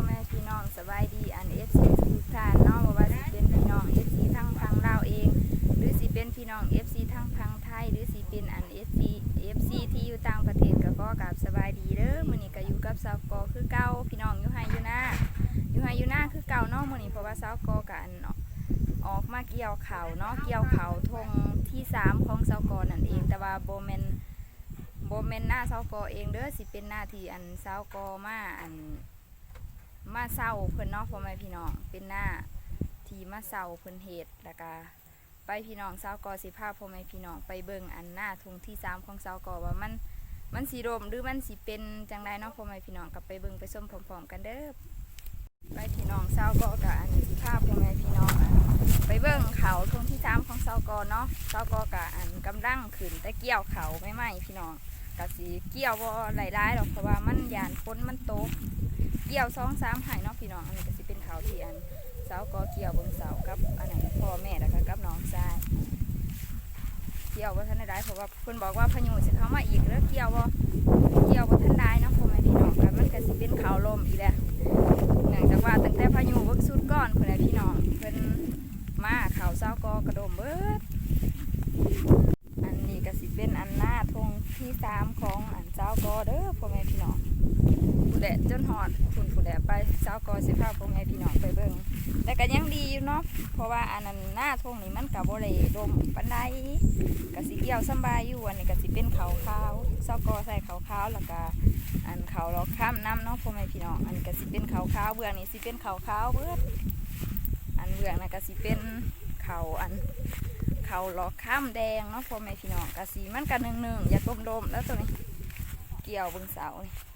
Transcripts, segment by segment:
อแม่พี่น้องสบายดีอันเอฟซีทุกท่านเนาะบ่ว่าสิเป็นพี่น้องเอฟซีทั้งพังลาวเอง หรือสิเป็นพี่น้องเอฟซีทั้งพังไทย หรือสิเป็นอันเอฟซีเอฟซีที่อยู่ต่างประเทศก็ขอกราบสบายดีเด้อมื้อนี้ก็อยู่กับสาวกอคือเก่าพี่น้องอยู่ไฮอยู่หน้าอยู่ไฮอยู่หน้าคือเก่าเนาะมื้อนี้เพราะว่าสาวกอก็อันออกมาเกี่ยวเขาเนาะเกี่ยวเขาทงที่สามของสาวกอนั่นเอง แต่ว่าโบ่แม่นโบเมนหน้าสากอเองเด้อสิเป็นหน้าที่อันสากอมาอัน มาเศร้าเพิ่นเนาะพ่อแม่พี่น้องเป็นหน้าที่มาเศร้าเพิ่นเฮ็ดแล้วก็ไปพี่น้องเสากอสิพาพพ่อแม่พี่น้องไปเบิ่งอันหน้าทุงที่สามของเสากอว่ามันมันสีรมหรือมันสิเป็นจังไดเนาะพ่อแม่พี่น้องกับไปเบิ่งไปส้มพร้อมๆกันเด้อไปพี่น้องเสากอกับอันสิพาพพ่อแม่พี่น้องไปเบิ่งเขาทงที่สามของเสากอเนาะเสากอกับอันกำลังขึ้นแต่เกี่ยวเขาไม่ไหมพี่น้องกะสีเกี่ยวบ่หลายๆหรอกเพราะว่ามันยานพ้นมันโต เกี่ยวสองสามหายเนาะพี่น้องอันนี้ก็สิเป็นเขาวที่อันเสาก็เกี่ยวบนเสากับอันไหนพ่อแม่แล้วก็กับน้องชายเกี่ยวบ่ทันได้เพราะว่าเพิ่นบอกว่าพายุสิเข้ามาอีกแล้วเกี่ยวบ่าเกี่ยวบ่ทันได้เนาะพ่อแม่พี่น้องกันมันก็สิเป็นข่าวลมอีกแล้วเนื่องจากว่าตั้งแต่พายุเบิกสุดก่อนเพิ่นน่ะพี่น้องเพิ่นมาข่าวเสากอกระโดมเบิดอันนี้ก็สิเป็นอันหน้าทงที่สามของอันเจ้ากอเด้อพ่อแม่พี่น้อง แดดจนหอดคุณผู้แดดไปเจ้ากอสิพาพ่อแม่พี่น้องไปเบิ่งแต่ก็ยังดีอยู่เนาะเพราะว่าอันนั้นหน้าทงนี้มันกับโบเลดมปันไดก็สิเกี่ยวสบายอยู่อันนี้ก็สิเป็นขาวขาวเจ้ากอใส่ขาวขาวแล้วก็อันขาวเราข้ามน้ำเนาะพ่อแม่พี่น้องอันนี้ก็สิเป็นขาวขาวเบื้องนี้สิเป็นขาวขาวเบิดอันเบื้องนะก็สิเป็นขาวอันเขาหลอกข้ามแดงเนาะพ่อแม่พี่น้องกะสีมันกันหนึ่งหนึ่งอย่าต้มดมแล้วตัวนี้เกี่ยวเบิ่งเสาเดี๋ย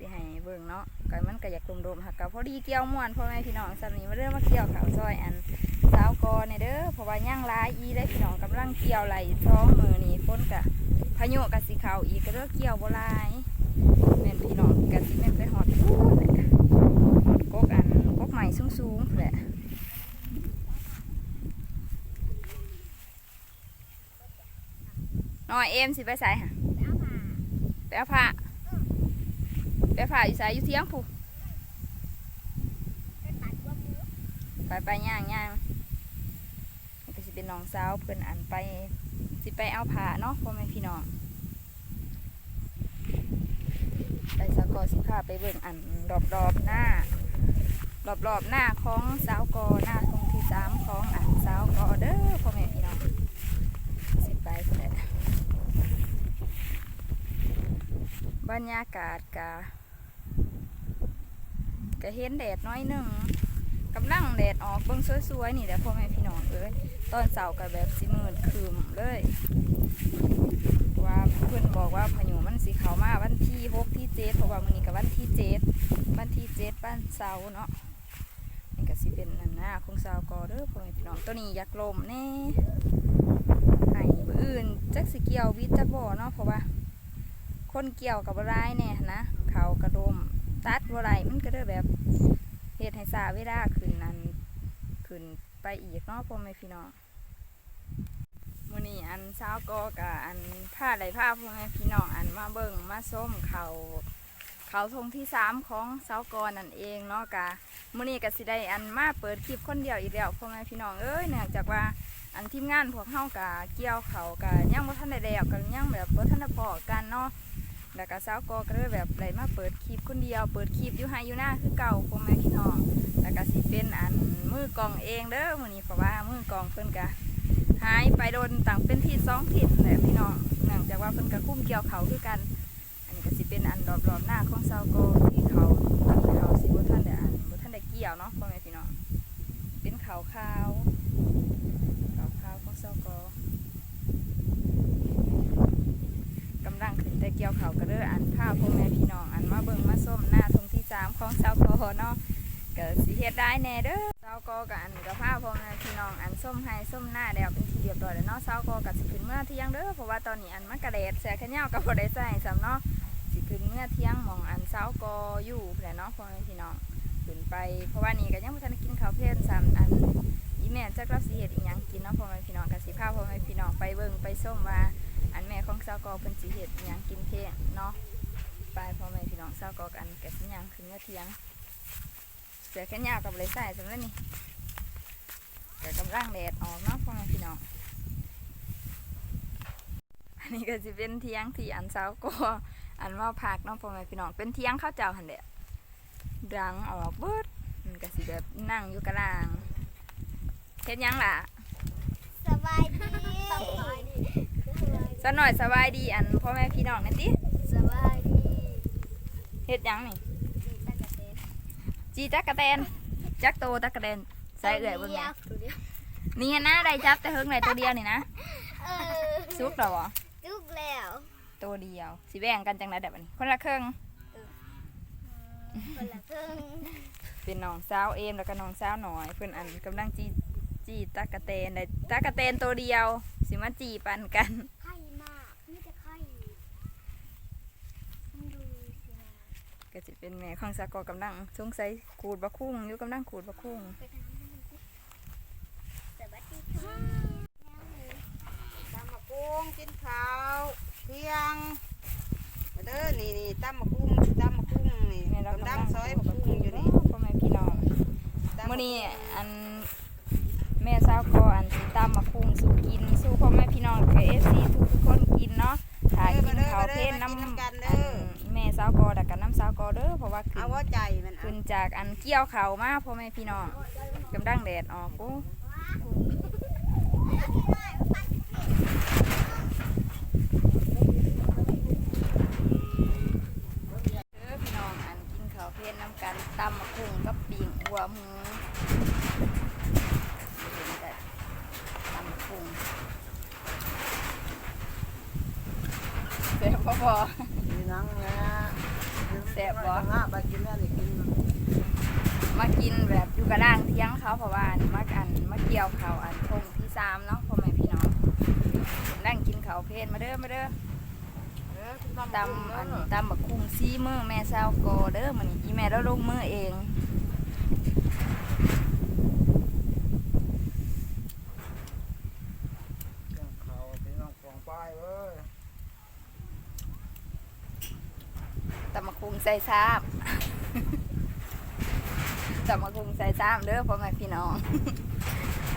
สิให้เบิ่งเนาะก็มันก็อยากต้มๆหักกับพอดีเกี่ยวม่วนพ่อแม่พี่น้องสำนี้มาเริ่มมาเกี่ยวเขาวซอยอันสาวกอเนี่ยเด้อเพราะว่าย่างลายอีได้พี่น้องกำลังเกี่ยวไหลท้องมือนี่ฝนกะพายุกะสีเขาอีกก็เด้อเกี่ยวโบลายแม่นพี่น้องกะสิแม่นไปหอดพูดแหละหอดกกอันกกใหม่สูงๆแหละน้อยเอ็มสิไปใส่ฮะไปเอาผ้า ไปเอาผ้าอยู่ใส่อยู่เที่ยงผู้ไปไปย่างย่างก็สิเป็นน้องสาวเพิ่อนอันไป สิไปเอาผ้าเนาะพ่อแม่พี่น้องไปสาวกอสิพาไปเบิ่งอันรอบรอบหน้ารอบรอบหน้าของสาวกอหน้าตรงที่สามของอันสาวกอเด้อพ่อแม่พี่น้องสิไปเพิ่นแหละบรรยากาศกะ กะเห็นแดดน้อยหนึ่งกำลังแดดออกเบิ่งสวยๆนี่แหละพ่อแม่พี่น้องเอ้ยตอนเสาร์ก็แบบสิมืดคืมเลย ว่าเพื่อนบอกว่าพายุมันสิเข้ามากวันที่หกที่เจ็ดเพราะว่ามื้อนี้ก็วันที่เจ็ดวันที่เจ็ดวันเสาร์เนาะนี่ก็สิเป็นอันหน้าของเสาร์กอเด้อพ่อแม่พี่น้องตัวนี้อยากลมแน่ให้มื้ออื่นจักสิเกี่ยววิจักบ่เนาะเพราะว่าคนเกี่ยวกับอะไรเนี่ยนะเขากระดม ตัดอะไรมันก็ได้แบบเหตุให้สาเวลาขึ้นนั้นขึ้นไปอีกเนาะพ่อแม่พี่น้องมื้อนี้อันเช้าก็กับอันผ้าไหลผ้าพ่อแม่พี่น้องอันมาเบิ่งมาส้มเขาเขาทงที่สามของเช้ากอนั่นเองเนาะกะมื้อนี้ก็สิได้อันมาเปิดคลิปคนเดียวอีกแล้วพ่อแม่พี่น้องเอ้ยเนื่องจากว่าอันทีมงานพวกเฮากะเกี่ยวเขากะยังบ่ทันได้แล้วกะยังแบบบ่ทันได้พอกันเนาะ แล้วก็สาวกอก็เลยแบบไหลมาเปิดคลิปคนเดียว เปิดคลิปอยู่ไฮอยู่หน้าคือเก่าพ่อแม่พี่น้องแล้วก็สิเป็นอันมือกองเองเด้อมื้อนี้เพราะว่ามือกองเพิ่นก็หายไปโดนต่างเป็นที่สองทิศแหละพี่น้องเนื่องจากว่าเพิ่นก็คุ้มเกี่ยวเขาคือกัน อันนี้ก็สิเป็นอันรอบๆหน้าของสาวกอที่เขาตั้งเขาสิบ่ทันได้อันบ่ทันได้เกี่ยวเนาะพ่อแม่พี่น้องเป็นขาวขาวขาวขาวของสาวกอ กำลังขึ้น แต่เกี่ยวเขาวก็เด้ออันผ้าพ่อแม่พี่น้องอันมาเบิ่งมาส้มหน้าทงที่สามของสาวกอเนาะก็สิเฮ็ดได้แน่เด้อสาวกอกับอันกับผ้าพ่อแม่พี่น้องอันส้มให้ส้มหน้าแล้วเป็นที่เรียบร้อยแล้วเนาะสาวกอกับสิขึ้นเมื่อเที่ยงเด้อเพราะว่าตอนนี้อันมันกระเด็ดแสแค่เนี้ยกับบ่ได้ใส่ซ้ำเนาะสิขึ้นเมื่อเที่ยงมองอันสาวกออยู่แหละเนาะพ่อแม่พี่น้องขึ้นไป เพราะว่านี่ก็ยังบ่ทันกินข้าวเพลนซ้ำอันอีแม่จักรับสิเฮ็ดอีหยังกินเนาะพ่อแม่พี่น้องก็สิพาพ่อแม่พี่น้องไปเบิ่งไปส้มว่า อันแม่ของสาวกอเพิ่นสิเฮ็ดยังกินเพลเนาะปลายพ่อแม่พี่น้องเศร้ากอกันแกะสัญญางขึ้นเมื่อเทียงเสือแค่ยาวกับเลยใส่สำหรับนี่แต่กำลังแดดออกเนาะพ่อแม่พี่น้องอันนี้ก็จะเป็นเทียงที่อันเศร้ากออันว่าพักเนาะพ่อแม่พี่น้องเป็นเทียงข้าวเจ้าหันเดะดังออกเบิดมันก็สิแบบนั่งอยู่กลางเฮ็ดยังล่ะสบายดีสบายดี สกหน่อยสบายดีอันพ่อแม่พี่น้องนั่นติสบายดีเฮ็ดหยังนี่ดีตะกะเตนจีจักกะแตนจักโตตักกะแตนใส่เอื่อยเบิ่งแหน่ตัวเดียวนี่นะได้จับแต่เฮิงไหนตัวเดียวนี่นะเออซุกแล้วบ่จุกแล้วตัวเดียวสิแบ่งกันจังได๋แบบนี้คนละครึ่งคนละครึ่งเป็นน้องสาวเอมแล้วก็น้องสาวหน่อยเพิ่นอันกำลังจีจีตักกะแตนได้ตักกะแตนตัวเดียว สิมาจีปันกัน ไข่มากนี่จะไข่มันดูสินะ ก็สิเป็นแม่ของสากอกำลังสงสัยขูดบะคุ้งอยู่กำลังขูดบะคุ้งไปทางนั้นมันสิสวัสดีค่ะตำมะกุ้งกินข้าวเที่ยงเด้อนี่นี่ตำมะกุ้งตำมะกุ้งนี่กำกำลังซอยขูมะดกุ้งอยู่นี่พ่อแม่พี่น้องตำมื่อนี้อันแม่สาวก็อันสิตามมาคุ้งสู่กินสู่พ่อแม่พี่น้องกับเอฟซีทุกทุกคนกินเนาะถ่ายกินข้าวเพลนน้ำอันแม่สาวกอดักกันน้ำสาวกอเด้อเพราะว่าขึ้เอานว่าใจมันเอาขึ้นจากอันเกี่ยวเขาวมาพ่อแม่พี่น้องกำลังแดดออกกูเด้อพี่น้องอันกินข้าวเพลนน้ำกันตำมะคุ้งกับปิ่งหัวหมูเห็นแต่ตำมะคุ้งเสียบพอ มีนังนะ แซ่บบ่งาไปกินแม่ได้กินมากินแบบอยู่กระด้างเที่ยงเขาเพราะว่าอันมาอันมาเกี่ยวเขาอันทงที่สามเนาะพ่อแม่พี่น้องนั่งกินเขาวเพลนมาเด้อมาเด้อเด้อกินตำอันตำบักคุ้งซีมือแม่เศร้าโกเด้อมันอีแม่แล้วลงมือเอง ข้าวพี่น้องฟองป้ายเว้ย ตำบักคุ้ง ใส่ซ้ำตำบักคุ้งใส่ซ้ำเด้อพ่อแม่พี่น้อง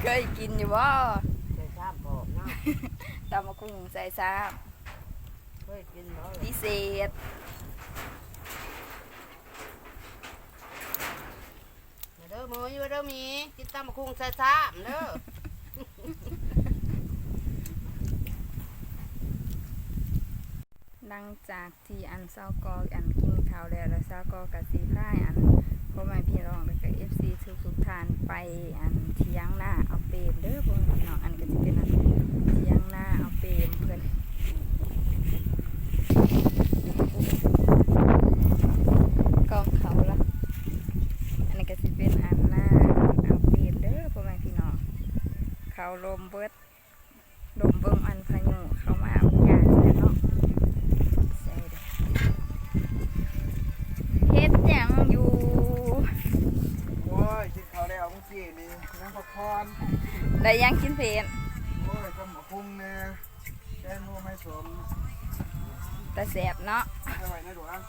เคยกินอยู่บ่ใส่ซ้ำบอกนะตำบักคุ้งใส่ซ้เคยกินบ่ำพิเศษเด้อมืออยู่เด้อมีกินตำมะกุ้งใส่ซ้ำเด้อหลังจากที่อันเศร้ากออันกิน ข้าวแล้วแล้วซาก็กับสีค่าอันพ่อแม่พี่น้องแล้วก็เอฟซีทุกทุกทานไปอันเที่ยงหน้าเอาเปรมเด้อพ่อแม่พี่น้องอันก็จะเป็นอันเที่ยงหน้าเอาเปรมเพิ่นกองเขาละอันนี้ก็จะเป็นอันหน้าเอาเปรมเด้อพ่อแม่พี่น้องเขาลมเบิดลมเบิ่งอันพายุเข้ามาเอาหญ้าใส่เนาะ ใส่เด้อเฮ็ดหยังอยู่ โอ้ยกินข้าวแล้วมึงสินี่นั่งพักผ่อน ได้หยังกินเพลนโอ้ยกำมะพุงเนี่ยแกงนัวไม่สมแต่แสบเนาะจะไหวนะหลวง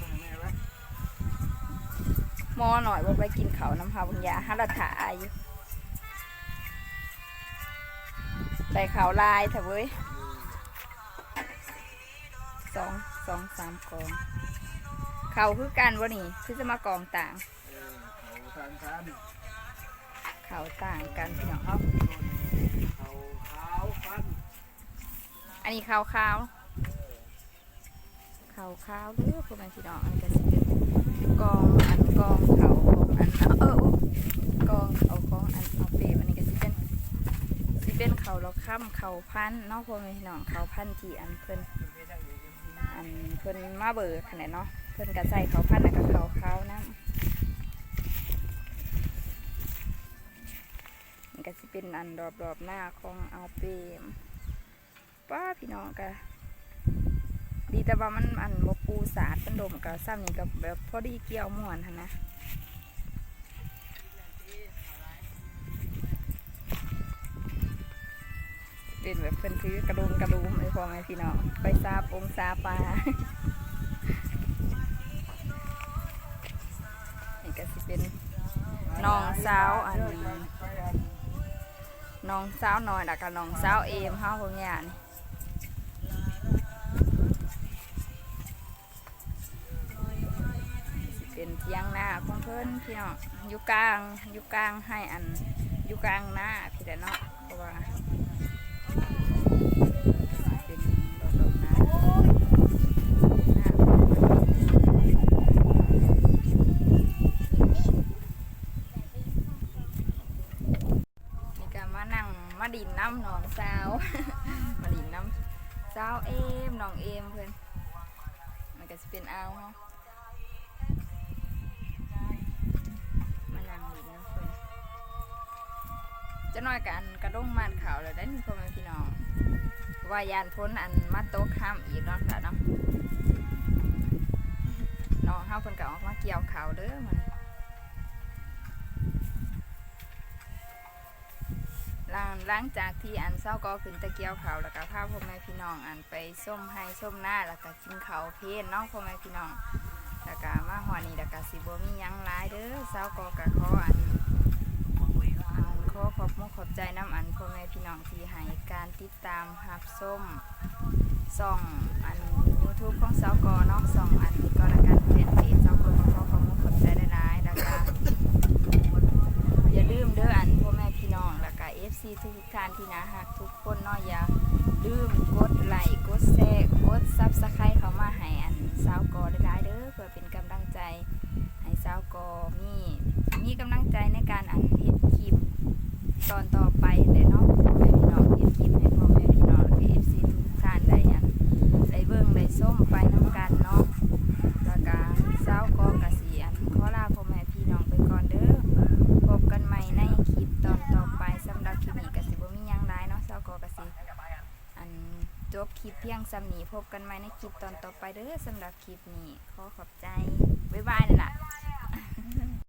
จะไหวแม่ไหมหมอหน่อยบ่ไปกินข้าวน้ำพาบุญญาหารัฐาอยู่ได้ข้าวลายเถอะเว้ยสองสองสามกองข้าวคือกันวะนี่คือจะมากองต่างเออเขาทานทา นข้าวต่างกันพี่น้องเอาเขาขาวฟันอันนี้ข้าวขาวข้าวขาวเด้อพ่อแม่พี่น้องอันนี้ก็สิเป็นกองอันกองเขาของอันเออกองเขากองอันเอาเปรมอันนี้ก็สิเป็นสิเป็นเขาเราค้ำเขาพันเนาะพ่อแม่พี่น้องเขาพันที่อันเพิ่นอันเพิ่นมาเบิกขนาดเนาะเพิ่นก็ใส่เขาพันแล้วก็เขาเขานะ ก็สิเป็นอันรอบรอบหน้าของเอาเปมป้าพี่น้องก็ดีแต่ว่ามันอันโมปูสาดมันดมกับซ้ำนี่กับแบบพอดีเกี่ยวมวนทันนะเป็นแบบเพิ่นถือกระดุมกระดุมไอ้พ่อแม่พี่น้องไปซาปองซาปลานี่ก็สิเป็นน้องสาวอันนี้ น้องสาวน้อยแล้วก็น้องสาวเอมเฮาพวกเนี้ยนี่เป็นเทียงหน้าของเพิ่นพี่น้องอยู่กลางอยู่กลางให้อันอยู่กลางหน้าพี่แต่เนาะ น้องสาว มาดินน้ำสาวเอมน้องเอมเพื่อนมันก็จะเป็นอาวเนาะมานั่งดินน้ำเพื่อนจะน้อยกันกระด้งมานขาวเลยได้อนี่พ่อแม่พี่น้องว่ายานพ้นอันมาโต๊ะข้ามอีกเนาะค่ะเนาะน้องเฮาเพิ่นก็ออกมาเกี่ยวข่าวเด้อมัน หลังหลังจากที่อันเศร้าก็ขึ้นตะเกียวเขาแล้วก็พาพ่อแม่พี่น้องอันไปส้มให้ส้มหน้าแล้วก็กินเขาเพลนน้องพ่อแม่พี่น้องแล้วก็มาหอนี่แล้วก็สิบ่มียังหลายเด้อเศร้าก็กะขออันอันขอขอบมุกขอบใจน้ำอันพ่อแม่พี่น้องที่ให้การติดตามหับส้มส่องอัน YouTube ของเศร้าก็เนาะส่องอันก็แล้วกันเพจเพจเศร้าก็ขอขอบมุกขอบใจหลายๆแล้วก็ อย่าลืมเด้ออันพ่อแม่พี่น้องแล้วก็ FC ทุกท่านที่น่าฮักทุกคนน้อยอย่าลืมกดไลค์กดแชร์กดซับสไครต์เข้ามาให้อันสาวกอได้ๆเด้อเพื่อเป็นกำลังใจ ให้สาวกอมีมีกำลังใจในการอันเห็ดคลิปตอนต่อไปแต่เนาะ สำนีพบกันใหม่ในคลิปตอนต่อไปเด้อสำหรับคลิปนี้ขอขอบใจ บ๊ายบายเลยล่ะ